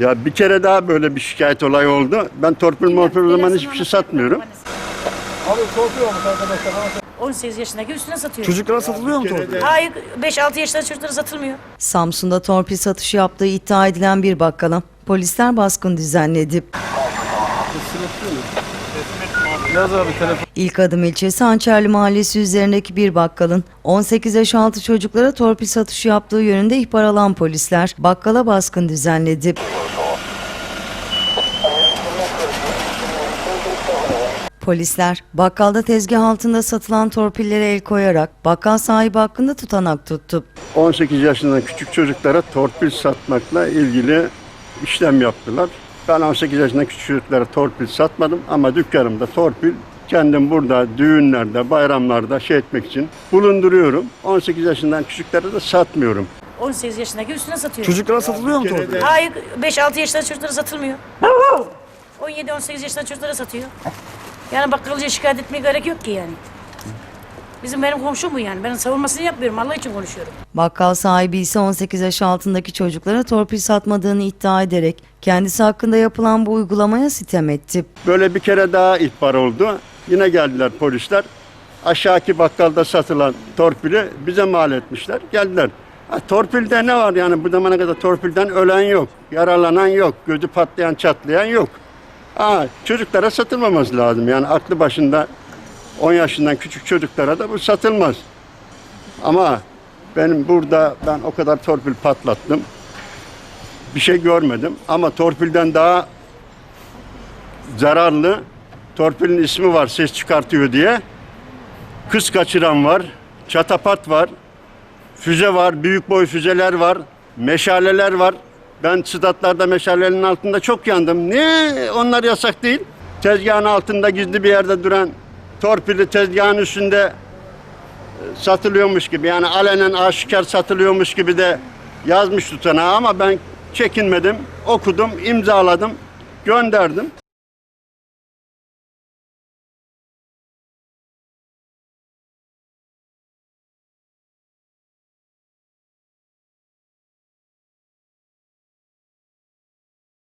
Ya bir kere daha böyle bir şikayet olayı oldu. Ben torpil morpil o zaman hiçbir şey satmıyorum. Abi korkuyor musun arkadaşlar? 18 yaşındaki üstüne satıyor. Çocuklara satılıyor mu torpil? Hayır 5-6 yaşında çocuklara satılmıyor. Samsun'da torpil satışı yaptığı iddia edilen bir bakkala polisler baskın düzenledi. İlk adım ilçesi Hançerli Mahallesi üzerindeki bir bakkalın 18 yaş altı çocuklara torpil satışı yaptığı yönünde ihbar alan polisler bakkala baskın düzenledi. Polisler bakkalda tezgah altında satılan torpillere el koyarak bakkal sahibi hakkında tutanak tuttu. 18 yaşından küçük çocuklara torpil satmakla ilgili işlem yaptılar. Ben 18 yaşından küçük çocuklara torpil satmadım ama dükkanımda torpil kendim burada düğünlerde, bayramlarda şey etmek için bulunduruyorum. 18 yaşından küçüklere de satmıyorum. 18 yaşındaki üstüne satıyor. Çocuklara satılıyor mu torpil? Hayır 5-6 yaşında çocuklara satılmıyor. 17-18 yaşında çocuklara satıyor. Yani bakkalcıya şikayet etmeye gerek yok ki yani. Bizim benim komşum bu yani. Ben savunmasını yapmıyorum. Allah için konuşuyorum. Bakkal sahibi ise 18 yaş altındaki çocuklara torpil satmadığını iddia ederek kendisi hakkında yapılan bu uygulamaya sitem etti. Böyle bir kere daha ihbar oldu. Yine geldiler polisler. Aşağıki bakkalda satılan torpili bize mal etmişler. Geldiler. Ha, torpilde ne var yani bu zamana kadar torpilden ölen yok, yaralanan yok, gözü patlayan çatlayan yok. Ha, çocuklara satılmaması lazım yani aklı başında 10 yaşından küçük çocuklara da bu satılmaz. Ama benim burada ben o kadar torpil patlattım. Bir şey görmedim ama torpilden daha zararlı. Torpilin ismi var ses çıkartıyor diye. Kız kaçıran var, çatapat var, füze var, büyük boy füzeler var, meşaleler var. Ben sıdatlarda meşalenin altında çok yandım. Niye onlar yasak değil? Tezgahın altında gizli bir yerde duran torpili tezgahın üstünde e, satılıyormuş gibi yani alenen aşikar satılıyormuş gibi de yazmış tutanağı ama ben çekinmedim, okudum, imzaladım, gönderdim.